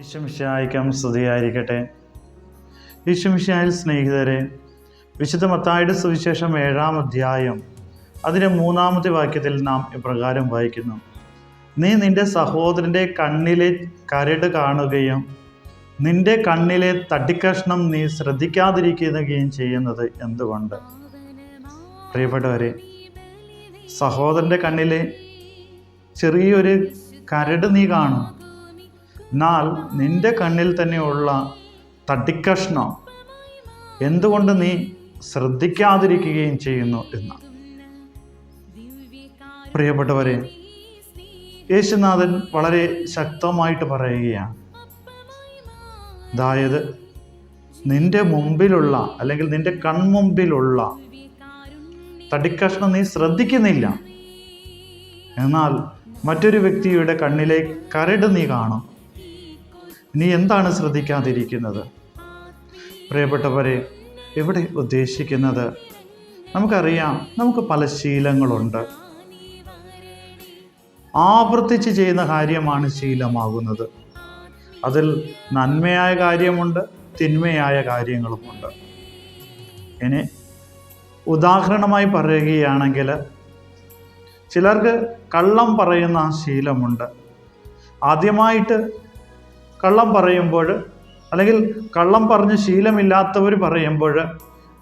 ഈശ്വമിഷായിക്കം സ്തുതിയായിരിക്കട്ടെ. ഈശ്വമിഷായിൽ സ്നേഹിതരെ വിശുദ്ധ മത്തായുടെ സുവിശേഷം ഏഴാം അധ്യായം അതിന്റെ മൂന്നാമത്തെ വാക്യത്തിൽ നാം ഇപ്രകാരം വായിക്കുന്നു. നീ നിന്റെ സഹോദരന്റെ കണ്ണിലെ കരട് കാണുകയും നിന്റെ കണ്ണിലെ തട്ടിക്കഷ്ണം നീ ശ്രദ്ധിക്കാതിരിക്കുകയും ചെയ്യുന്നത് എന്തുകൊണ്ട്? പ്രിയപ്പെട്ടവരെ സഹോദരന്റെ കണ്ണിലെ ചെറിയൊരു കരട് നീ കാണും. എന്നാൽ നിന്റെ കണ്ണിൽ തന്നെയുള്ള തട്ടിക്കഷ്ണം എന്തുകൊണ്ട് നീ ശ്രദ്ധിക്കാതിരിക്കുകയും ചെയ്യുന്നു എന്ന്. പ്രിയപ്പെട്ടവരെ യേശുനാഥൻ വളരെ ശക്തമായിട്ട് പറയുകയാണ്. അതായത് നിന്റെ മുമ്പിലുള്ള അല്ലെങ്കിൽ നിന്റെ കൺമുമ്പിലുള്ള തടിക്കഷ്ണം നീ ശ്രദ്ധിക്കുന്നില്ല. എന്നാൽ മറ്റൊരു വ്യക്തിയുടെ കണ്ണിലെ കരട് നീ കാണും. നീ എന്താണ് ശ്രദ്ധിക്കാതിരിക്കുന്നത്? പ്രിയപ്പെട്ടവരെ ഇവിടെ ഉദ്ദേശിക്കുന്നത്? നമുക്കറിയാം നമുക്ക് പല ശീലങ്ങളുണ്ട്. ആവർത്തിച്ച് ചെയ്യുന്ന കാര്യമാണ് ശീലമാകുന്നത്. അതിൽ നന്മയായ കാര്യമുണ്ട് തിന്മയായ കാര്യങ്ങളുമുണ്ട്. ഇനി ഉദാഹരണമായി പറയുകയാണെങ്കിൽ ചിലർക്ക് കള്ളം പറയുന്ന ശീലമുണ്ട്. ആദ്യമായിട്ട് കള്ളം പറയുമ്പോൾ അല്ലെങ്കിൽ കള്ളം പറഞ്ഞ് ശീലമില്ലാത്തവർ പറയുമ്പോൾ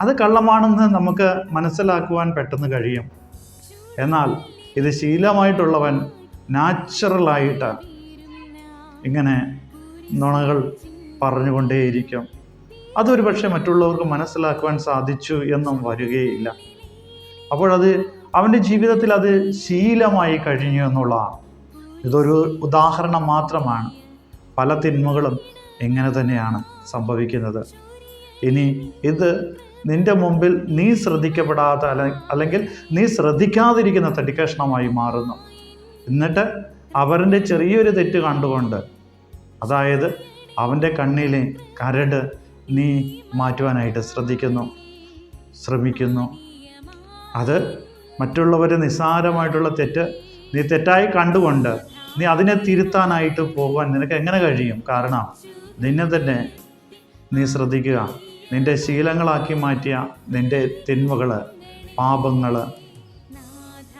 അത് കള്ളമാണെന്ന് നമുക്ക് മനസ്സിലാക്കുവാൻ പെട്ടെന്ന് കഴിയും. എന്നാൽ ഇത് ശീലമായിട്ടുള്ളവൻ നാച്ചുറലായിട്ട് ഇങ്ങനെ നുണകൾ പറഞ്ഞുകൊണ്ടേയിരിക്കും. അതൊരു പക്ഷേ മറ്റുള്ളവർക്ക് മനസ്സിലാക്കുവാൻ സാധിച്ചു എന്നും വരികയില്ല. അപ്പോഴത് അവന്റെ ജീവിതത്തിൽ അത് ശീലമായി കഴിഞ്ഞു എന്നുള്ളതാണ്. ഇതൊരു ഉദാഹരണം മാത്രമാണ്. പല തിന്മകളും ഇങ്ങനെ തന്നെയാണ് സംഭവിക്കുന്നത്. ഇനി ഇത് നിന്റെ മുമ്പിൽ നീ ശ്രദ്ധിക്കപ്പെടാത്ത അല്ലെ- അല്ലെങ്കിൽ നീ ശ്രദ്ധിക്കാതിരിക്കുന്ന തടിക്കഷ്ണമായി മാറുന്നു. എന്നിട്ട് അവരുടെ ചെറിയൊരു തെറ്റ് കണ്ടുകൊണ്ട് അതായത് അവന്റെ കണ്ണിലെ കരട് നീ മാറ്റുവാനായിട്ട് ശ്രദ്ധിക്കുന്നു ശ്രമിക്കുന്നു. അത് മറ്റുള്ളവരെ നിസ്സാരമായിട്ടുള്ള തെറ്റ് നീ തെറ്റായി കണ്ടുകൊണ്ട് നീ അതിനെ തിരുത്താനായിട്ട് പോകാൻ നിനക്ക് എങ്ങനെ കഴിയും? കാരണം നിന്നെ തന്നെ നീ ശ്രദ്ധിക്കുക. നിന്റെ ശീലങ്ങളാക്കി മാറ്റിയ നിന്റെ തിന്മകൾ പാപങ്ങൾ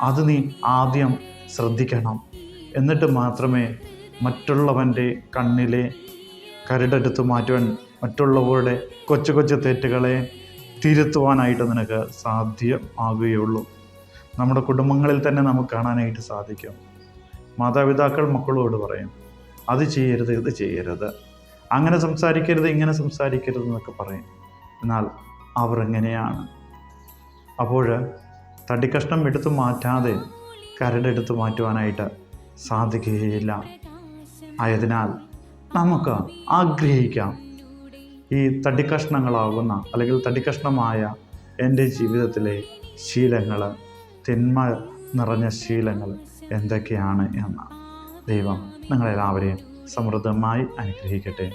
അത് നീ ആദ്യം ശ്രദ്ധിക്കണം. എന്നിട്ട് മാത്രമേ മറ്റുള്ളവന്റെ കണ്ണിലെ കരടെടുത്ത് മാറ്റുവാൻ മറ്റുള്ളവരുടെ കൊച്ചു കൊച്ചു തെറ്റുകളെ തിരുത്തുവാനായിട്ട് നിനക്ക് സാധ്യമാകുകയുള്ളൂ. നമ്മുടെ കുടുംബങ്ങളിൽ തന്നെ നമുക്ക് കാണാനായിട്ട് സാധിക്കും. മാതാപിതാക്കൾ മക്കളോട് പറയും അത് ചെയ്യരുത് ഇത് ചെയ്യരുത്. അങ്ങനെ സംസാരിക്കരുത് ഇങ്ങനെ സംസാരിക്കരുത് എന്നൊക്കെ പറയും. എന്നാൽ അവർ എങ്ങനെയാണ്? അപ്പോൾ തടിക്കഷ്ണം എടുത്തു മാറ്റാതെ കരടെടുത്ത് മാറ്റുവാനായിട്ട് സാധിക്കുകയില്ല. ആയതിനാൽ നമുക്ക് ആഗ്രഹിക്കാം ഈ തടിക്കഷ്ണങ്ങളാകുന്ന അല്ലെങ്കിൽ തടിക്കഷ്ണമായ എന്റെ ജീവിതത്തിലെ ശീലങ്ങൾ തിന്മ നിറഞ്ഞ ശീലങ്ങൾ എന്തൊക്കെയാണ് എന്ന് ദൈവം നിങ്ങളെല്ലാവരെയും സമൃദ്ധമായി അനുഗ്രഹിക്കട്ടെ.